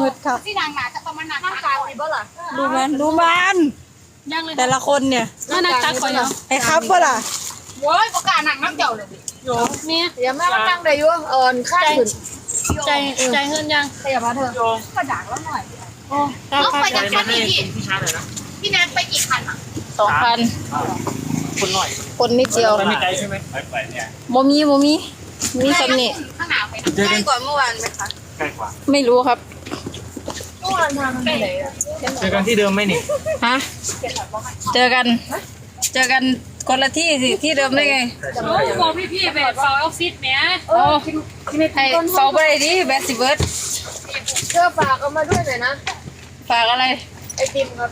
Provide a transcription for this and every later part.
งึดครับที่นางหนาจะประมาณหนักนั่งกลางเลยบ่ล่ะดูมันดูมันยังเลยแต่ละคนเนี่ยนั่นนักตักก่อนเนาะไอ้ครับเปะล่ะโว้ยประกาศหนักน้ำเดี่ยวเลยโยเนี่ยเดี๋ยวแม่มานั่งได้อยู่อ่อนข้างขึ้นใจใจเงินยังขยับมาเถอะกระดาษแล้วหน่อยต้องไปจากแค่นี้พี่พี่ชายเลยนะพี่แนนไปกี่คันอะสองพันคนหน่อยคนนิดเดียวมันไม่ไกลใช่ไหมไปไปเนี่ยโมมีโมมีมีสำเนีข้างหน้าไปเจอกันก่อนเมื่อวานไหมคะใกล้กว่าไม่รู้ครับเมื่อวานทางไหนอะเจอกันที่เดิมไหมนี่ฮะเจอกัน เจอกันคนละที่สิที่เดิมได้ไงโอ้บอกพี่พี่แบบฟอออฟฟิศเนี้ยโอ้ให้เฝ้าไปดิแบสซิเบิร์ดเชื่อฝากเอามาด้วยหน่อยนะฝากอะไรไอติมครับ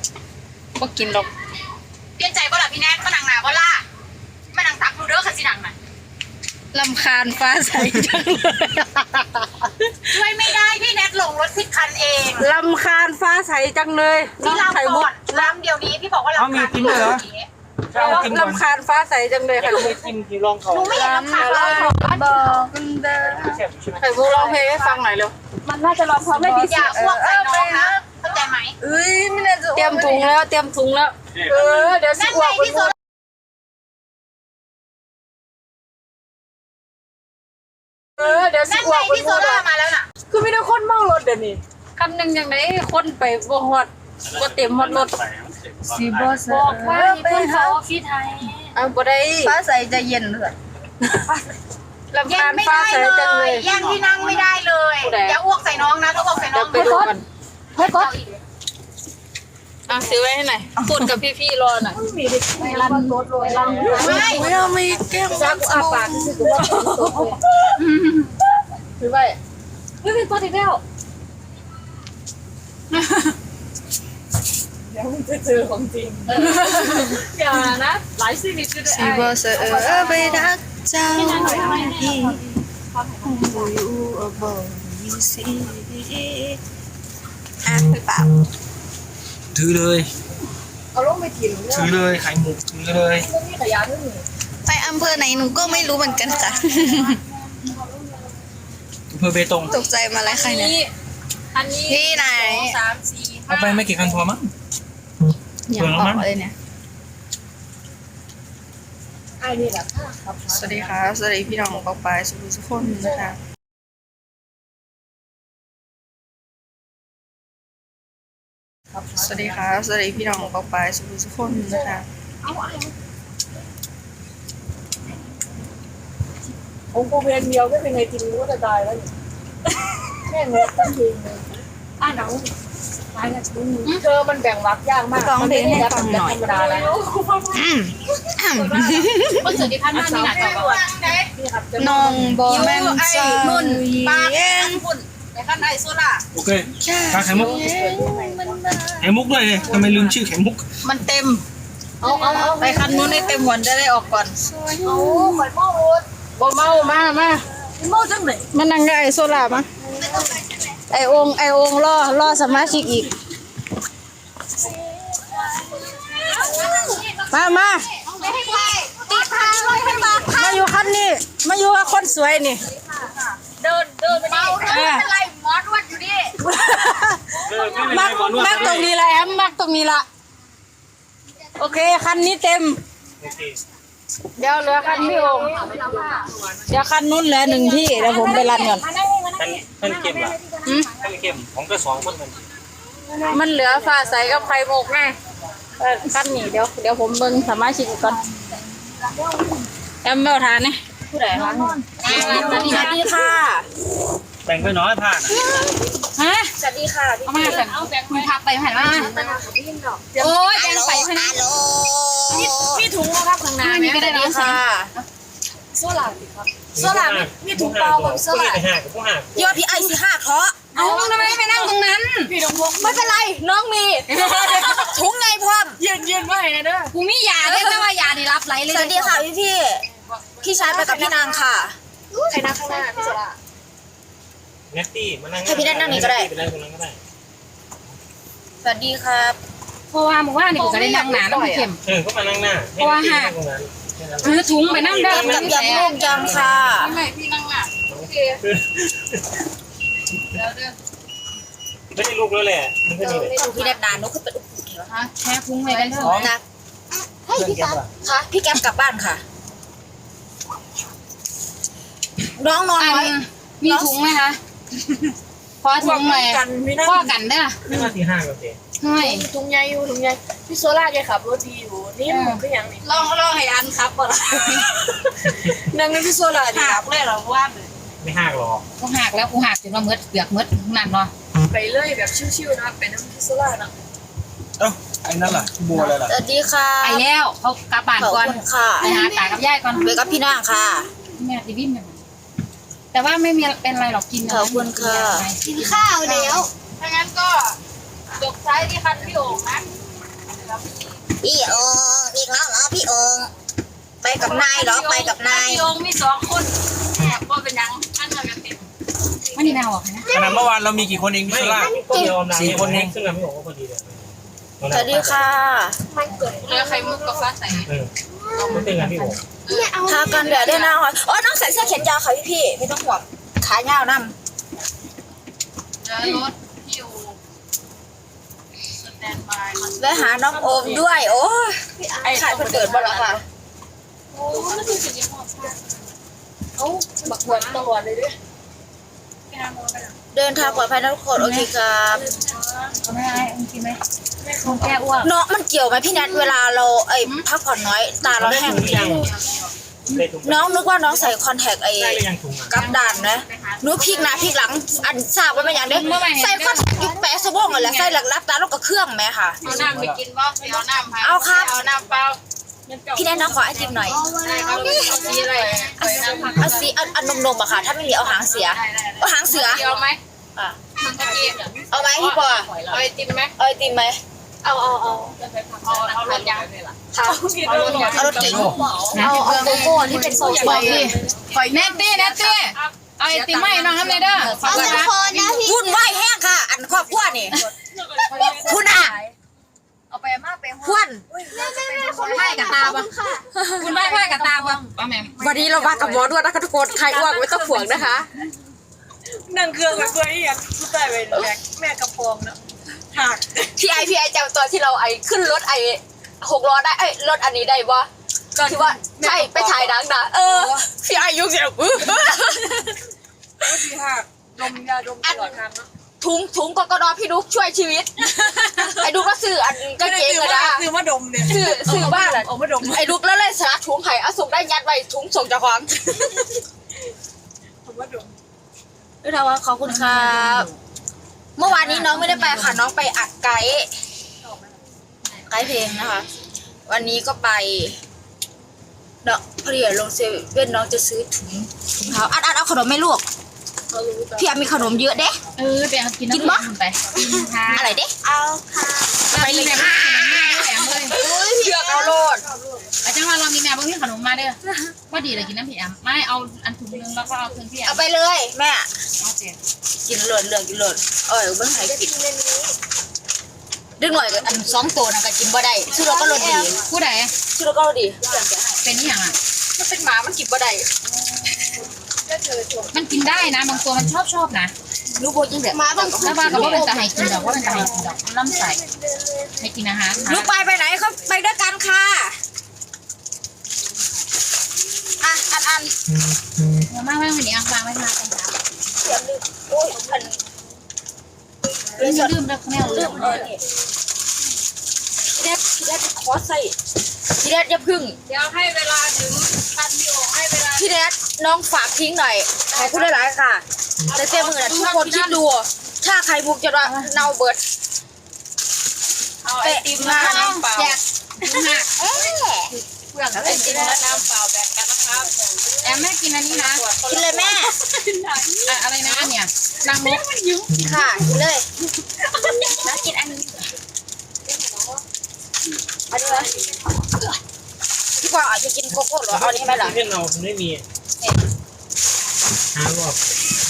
บ่กินหรอก ลำคาญฟ้าใสจังเลยช่วยไม่ได้พี่แนทลงรถผิดคันเองลำคาญฟ้าใสจังเลยพี่น้องไข่ลำมุก่กอนลำเดี๋ยวนี้พี่บอกว่าลำเอามีกินด้วยเหรอ ใช่เอากินก่อนลำคาญฟ้าใสจังเลยไข่มุกไม่กินที่ลองเขาหนูไม่เห็นลำคาญเลยบอกไข่มุกร้องเพลงให้ฟังหน่อยเร็วมันน่าจะรอพร้อมไม่ดีอย่าอ้วกใส่น้องนะเข้าใจไหมเอ้ยไม่น่าจะเตรียมถุงแล้วเตรียมถุงแล้ว เออเดี๋ยวสินั่นอ้วไงกพี่โซเออเดี๋ นั่นอ้ไงวกพี่โซดามาแล้วน่ะ คือไม่ได้คนเมารถเดี๋ยวนี้คำหนึ่งอย่างไรคนไปบ่ฮอดบ่เต็มฮอดรถสีบอสบอกว่ามีคนฟอออฟฟิศไทยเอาบ่ได้ฟ้าใสจะเย็นเลยลำแย่คางญไม่ฟ้าได้ใสเลจังเลยยแย่งที่นั่งไม่ได้เลยผู้ใดอย่าอ้วกใส่น้องนะถ้าอ้วกใส่น้เดี๋อยงวไปดูกันเฮ้ยก็ อะซื้อไว้ให้หน่อยพูดกับพี่ๆรอหน่อยมีดิไม่รันรถเลยรันไม่ไม่เอามีแก้มซักอาปากที่สุดว่าคือไปเฮ้ยเป็นตัวอีกแล้วเดี๋ยวมึงจะเจอของจริงอย่านะหลายชีวิตจะได้สิบ่เสอไปรักเจ้าพี่อยู่บ่อยู่สิอะไปเปล่า ถือเลย เอาลงไปกินเนี่ยถือเลยไข่หมุกถือเลย ไม่มีขยะด้วยนี่ไปอำเภอไหนหนูก็ไม่รู้เหมือนกันค่ะ อำเภอเบตงตกใจมาแล้วใครเนี่ยอันนี้ที่ไหนสามสี่เอาไปไม่กี่คันพอมั้ง อย่าออกเลยเนี่ย อันนี้แหละค่ะครับสวัสดีค่ะ สวัสดีพี่น้องปอกปลายสุขทุกคนนะคะ สวัสดีค่ะสวัสดีพี่น้องปอกปลายสุขทุกคนนะคะผมกูเพลงเดียวก็เป็นไงจริงรู้ว่าจะตายแล้วนี่แม่งเลยตั้งเพลงเลยอะหนังตายแล้วเธอมันแบ่งวักยากมากร้องเพลงให้ฟังหน่อยธรรมดาแล้วคนสุดที่พันหน้านี่หนาจอบอกว่าน้องบอแมนใจนุ่นปากฝุ่น แต่ข้างในโซล่าโอเคทาไข่มุกไข่มุกด้วยเลยทำไมลืมชื่อไข่มุก มันเต็ม เอาเอาเอาไปคันนู้นให้เต็มหวนจะได้ออกก่อนเอาข่อยเมาหมดบ่เมามามาเมาจังไหนมานั่งกับไอโซล่ามาไอองค์ไอองค์ล่อล่อสมาชิกอีก มามาไม่ให้ใครติดทางรถให้มามาอยู่คันนี้มาอยู่กับคนสวยนี่ เดินเดินไปดิไม่เป็นไรหมอนวดอยู่ดิมักมักตรงนี้ละแอมมักตรงนี้ละโอเคคันนี้เต็ม เดี๋ยวเหลือคันพี่องค์เดี๋ยวคันนู้นเหลือหนึ่งที่เดี๋ยวผมไปรันก่อนท่านท่านเกมล่ะหืมท่านเกมผมก็สองคนกันมันเหลือฟ้าใสกับไข่มุกไงเออคันนี้เดี๋ยวเดี๋ยวผมเบิ่งสมาชิกก่อนแอมเบลทานนี่ ผู้ใดคะสวัสดีค่ะ แบ่งไปน้อยผ่านฮะสวัสดีค่ะเอามาแต่เอาแต่คุยทักไปผ่านมาโอ้ยยังไปพนันพี่ถุงครับข้างหน้าไม่มีก็ได้นะค่ะโซลาโซลามีถุงเปล่ากับโซลาห้ากับพวกห้ายอดพี่ไอสิห้าเคราะห์เอาทำไมไม่นั่งตรงนั้น พี่ดงพงไม่เป็นไร น้องมีถุงไงพร้อมยืนยืนไว้นะเด้อกูมียาได้แต่ว่ายานี่รับไหลเลย สวัสดีค่ะพี่พี่ พี่ชายไปกับพี่นางค่ะ ใครนั่งข้างหน้าพี่โซลาเนตตี้มานั่งให้พี่แนทนั่งนี่ก็ได้ไปนั่งตรงนั้นก็ได้ สวัสดีครับเพราะว่ามึงว่านี่กูก็ได้นั่งหนาแล้วมันเข็ม เออก็มานั่งหน้าเพราะว่าห้าตรงนั้นแค่นั้นถือถุงไปนั่งได้กับยำลูกยำค่ะไม่พี่นั่งหนาโอเคเดี๋ยวเดี๋ยวไม่ได้ลูกแล้วแหละมันก็นี่แหละพี่แนบนานนุกขึ้นไปอุ้มเถอะฮะแค่พุงไปกันเถอ๋ออะนะให้พี่ตั๊กค่ะ พี่แกมกลับบ้านค่ะ น้องนอนอัน้อยนมีถุงไหมคะพอถุงเลยกันพี่นั่พ่อกันเด้อไม่ว่าที่ห้าก็เจ๊เฮ้ยถุงใหญ่อยู่ถุงใหญ่พี่โซล่าแกขับรถดีอยู่นี่มันก็ยังนี่ลองลองให้อันครับก่อนนั่งกับพี่โซล่าดีครับเลยเหรอว่าไม่ห้าหรอกกูหักแล้วกูหักจนว่ามืดเปียกมืดนั่นเนาะไปเรื่อยแบบชิวๆนะไปน้ำพี่โซล่านะเอ้าไอ้นั่นล่ะบัวอะไรล่ะสวัสดีค่ะไปแล้วเขากลับบ้านขอบก่อนคุณค่ะไปหาตากับยายก่อนไปกับพี่นางค่ะ แม่ดิวิ่งกัน แต่ว่าไม่มีเป็นไรหรอกกินขอบคุณค่ะ กินข้าวแล้ว ถ้างั้นก็จกซ้ายที่คันพี่โอ่งนะพี่โองอีกแล้วเหรอพี่โองไปกับนายเหรอไปกับนายพี่โอ่งมีสองคนแอบว่าเป็นยังอันเท่ากันติดไม่มีแมวหรอกนะขนาดเมื่อวานเรามีกี่คนเองไม่พี่โซล่าก็ยอมนะสี่คนเอง ซึ่งเราไม่บอกว่าพอดีเลยสวัสดีค่ะเรือไข่มุกกับฟ้าใส เออไม่เป็นไรพี่โอ๋ ทากันแดดด้วยนะค่ะอ๋อน้องใส่เสื้อแขนยาวค่ะพี่พี่ๆไม่ต้องห่วงขายาวนำเรือรถพี่โอ่งสแตนบายไปหาน้องโอมด้วย โอ้ยขายคนเกิดบ่ละค่ะโอ้มันคือจุดยี่ห้อผ้าเอ้าบักบวนตลอดเลยด้วยเดินทางปลอดภัยนะทุกคน โอเคครับเขาไม่ให้มึงกินไหม มึงแก้อ้วกน้องมันเกี่ยวไหมพี่แนทเวลาเราไอ้พักผ่อนน้อย ตาเราได้แห้งถุงหรือยังได้ถุงน้องนึกว่าน้องใส่คอนแทคไอ้ได้หรือยังถุงอะกับด่านนะหนูพลิกหน้าพลิกหลังอันทราบว่าเป็นอย่างเด้ใส่คอนแทคยุคแปะสะโพกเลยแหละใส่หลักรับตาแล้วก็เครื่องไหมค่ะเอาน้ำไปกินบ่เอาน้ำเอาครับเอาน้ำเปล่าพี่แนทน้องขอไอติมหน่อยได้ครับเอาสีอะไรเอาน้ำผักเอาสีอันอันนมๆอะค่ะ ถ้าไม่มีเอาหางเสียเอาหางเสือเดียวไหมอะมันก็กินเอาไหมพี่ปอเอาไอติมไหมเอาไอติมไหม เอาเอาเอาเอาเอารถยังเอาเอารถเก๋งเอาเอาโกโก้ที่เป็นโซบเชีอยกลดิแนตตี้แนตตี้เอาไอติมให้น้องทำเลยเด้อขอบคุณนนะวุ่นวายแห้งค่ะ อันครอบครัวนี่คุณอะเอาไปมากไปควนไพ่กับตาปะคุณไพ่ไพ่กับตาปะป้าแม่วันนี้เรามากับหมอด้วยนะคะทุกคนใครอ้วกไม่ต้องห่วงนะคะนั่งเครื่องไปเพื่อที่ยังผู้ใต้ไปแบกแม่กระโปรงเนาะ หักพี่ไอพี่ไอจำตัวที่เราไอขึ้นรถไอหกล้อได้ไอยรถอันนี้ได้ปะที่ว่าใช่ไปถ่ายหนังนะเออพี่ไอยุ่งเสียงอื้อที่หักนมยาดมตลอดทางเนาะถุงถุงกกดพี่ดุกช่วยชีวิต ไอ้ดุกก็ซื้ออันกางเกงซื้อกันว่านะซื้อมาดมเนี่ยซื้อซื้อบ้านอะเอามาดมไอ้ดุกแล้วเลยสาถุงไผ่เอาส่งได้ยัดไว้ถุงส่งเจากของเอามาดมด้วยนะว่าขอบคุณครับ เมื่อวานนี้น้องไม่ได้ไปค่ะ น้องไปอัดไกด์ไกด์เพลงนะคะ วันนี้ก็ไปเนาะพอดีอะลงเซเว่นน้องจะซื้อถุงถุงเท้าอัดอัดเอาขนมไหม่ลูกพี่อามีขนมเยอะเด้ เออไปเอากินกินปะไปค่ะอะไรเด้ไปเลยค่ะแถมเลยเชือกเอาโลดอา จารย์ว่าเรามีแมวบางที่ขนมมาเด้อว่าดีเลยกินน้ำผีอะไม่เอาอันถุงนึงแล้วก็เอาเครื่องพี่อะเอาไปเลยแม่เอาเจ็ดกินโลดเลือกกินโลดเออเบิ้งไหกินดึงหน่อยก็อันสองตัวนะก็กินบ่ได้ชื่อเราก็รสดีผู้ใดชื่อเราก็รสดีเป็นนี่อย่างอะมันเป็นหมามันกินบ่ได้มันกินได้นะบางตัวมันชอบชอบนะรู้โบยิ่งแบบแล้วว่าก็ว่าเป็นตาไห้กินดอกว่าเป็นตาไห้กินดอกล่ำใส่ให้กินอาหารลูกไปไปไหนเขาไปด้วยกันค่ะ อะอันอันมากไม่ต้องหนีอะวางไว้มาตรงกลางเสียงลืมโอ้ยอันลืมลืมแล้วแม่ลืมเออนี่พี่แดดพี่แดดขอใส่พี่แดดอย่าพึ่งเดี๋ยวให้เวลาถึงคันพี่โอให้เวลาพี่แดดน้องฝากทิ้งหน่อยขอบคุณหลายๆค่ะแต่เต็มมือนะทุกคนคิดดู ถ้าใครมุกจะว่าเน่าเบิดเอาไอติมมาน้ำเปล่าแจกหักเอ๊ะ พื่อนไอติมและน้ำเปล่าแบ่งกันนะครับแอมแม่กินอันนี้นะกินเลยแม่อะอะไรนะเนี่ยนางมกค่ะกินเลยน้ำกินอันนี้อันนี้ไหมพี่ปออาจจะกินโกโก้เหรอเอาอันนี้ไหมล่ะเพื่อนเราไม่มีหารอบ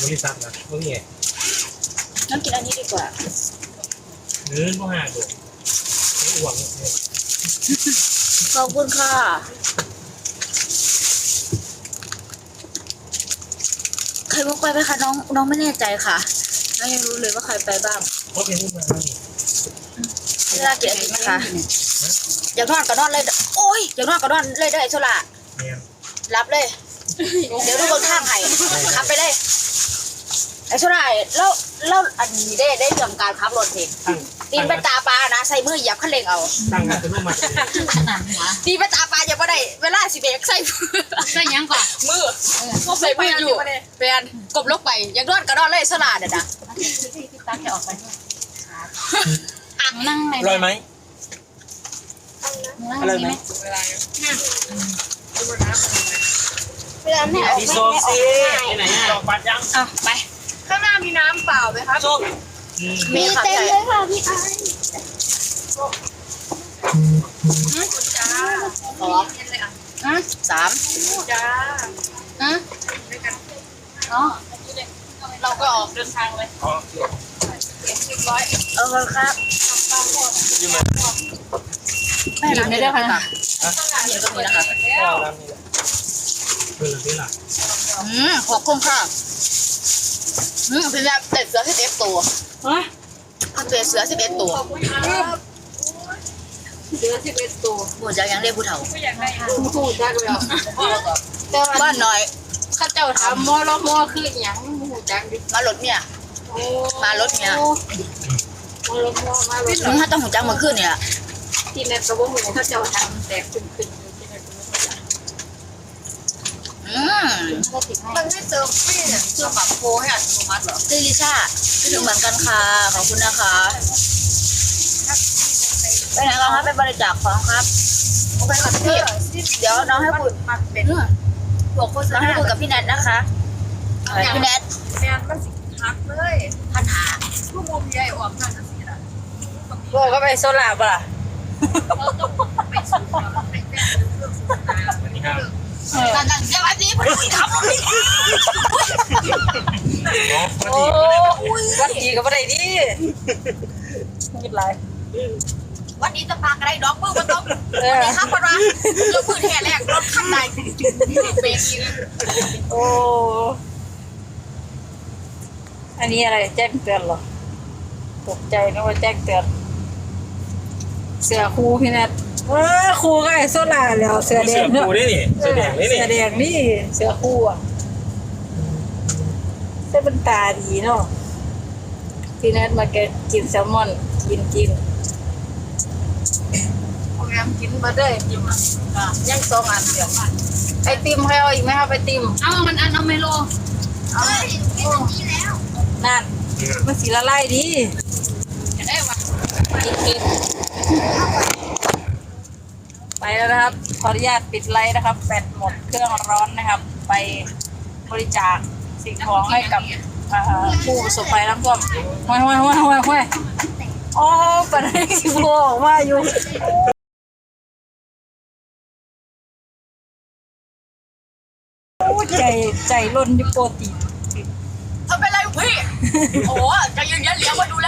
บริษัทนะพวกนี้น้ำกินอันนี้ดีกว่าหรือพวกห้าดูไม่อ้วนเนี่ย ขอบคุณค่ะ ใครมุกไปไหมคะน้องน้องไม่แน่ใจค่ะแล้วยังรู้เลยว่าใครไปบ้างเพราะเพลงลูกมาแล้วนี่เวลาเกียรตินะคะอยากนอนก็นอนเลย โอ้ยอยากนอนก็นอนเลยได้อไอ้โซล่าเนี่ยรับเลย เดี๋ยวทุกคนข้างให้ขับไปเลย ไอ้โซล่าแล้วแล้วอันนี้ได้ได้เรื่องการขับรถเองตั้งตีนเป็นตาปลานะใส่มือเหยียบคันเร่งเอาตั้งมาเป็นลูกมาตีนเป็นตาปลาอย่าบ่ได้เวลาสิเบรกใส่มือใส่ยังก่อนมือใส่มืออยู่แฟนกบลกไปอยากนอนก็นอนเลยโซล่าเด้อนะตาแค่ออกไปอ่างนั่งไหนอร่อยไหมนั่งอร่อยดีไหมไหมเวลาแม่ออกพี่ส้มสิไปไหนอะดอกบัตรยังอะไป ข้างหน้ามีน้ำเปล่าไหมครับส้มมีเต็มเลยค่ะพี่สองสามจ้าอืมอ๋อเราก็ออกเดินทางเลยอ๋อเออครับยืมมาแม่น้ำได้ด้วยค่ะเย็นก็มีนะคะเอาน้ำนี่แหละเออนี่แหละอืมขอบคุณค่ะ อืมเป็นแบบเด็ดเสือสิบเอ็ดตัวฮะมันเป็นเสือสิบเอ็ดตัวเหลือสิบเอ็ดตัวบูจากยังเรียกผู้เฒ่าไม่อยากได้พูดได้แล้วแต่ว่าบ้านน้อยข้าเจ้าถามมอลมอคืออหยังหูจักดิมารถเนี่ยโอ้มารถเนี่ยมอลมอมารถมึงถ้าต้องหูจังเมื่อคืนเนี่ยที่เน็ตกระบอกหูข้าเจ้าทำแตกขึ้นขึ้นที่เน็ต อืมมันไม่เติมฟรีเนี่ยเติมแบบโพให้อัตโนมัติเหรอซิลิซ่าคิดถึงเหมือนกันค่ะ ขอบคุณนะคะ ไปไหนกันครับไปบริจาคของครับไปกับพี่ เดี๋ยวน้องให้คุยมันเป็นอืมบอกคนน้องให้คุยกับพี่แนทนะคะพี่แนทแมนมันสิหักเลยปัญหาผู้มุมใหญ่ออกนั่นน่ะสิล่ะบกก็ไปโซล่าปะล่ะเราต้องไปสู้กับไปแก้เรื่องสุดท้า ยสวัสดีครับการตั้งใจวันนี้พอดีครับน้องโอ้วัดดีก็บ่ได้ดิคิดไรวันนี้จะพากอะไรดอกมือมันต้องเออนี่ครับพอดเราพื้นแห่แรกรถขั้นใดเบรกอีกโอ้อันนี้อะไรแจ้งเตือนหรอตกใจนึกว่าแจ้งเตือน เสือครูพี่นัท เออครูก็ไอ้โซล่าแล้วเสือแดเสืองเนอะปูนี่นี่เสือแดงนี่นี่เสือแดงนี่เสือคู่อะเส้นเป็นตาดีเนาะพี่นัทมาแกกินแซลมอนกินกินโปรแกรมกินมาได้กินอะยังสองอันเดียวไอติมใครเอาอีกไหมครับไอติมเอามันอันเอาไมโลนั่นมันสีละลายดีจะได้วะกินกิน ไปแล้วนะครับ ขออนุญาตปิดไลน์นะครับ แบตหมดเครื่องร้อนนะครับ ไปบริจาคสิ่งของให้กับผู้ประสบภัยน้ำท่วมห้วยห้วยห้วยห้วยห้วยอ๋อปันนี้สิบออกมาอยู่โอ้ใจใจล้นอยู่โปรตีนทำเป็นไรพี่ โอ้ใจเย็นๆเลี้ยงมาดูแล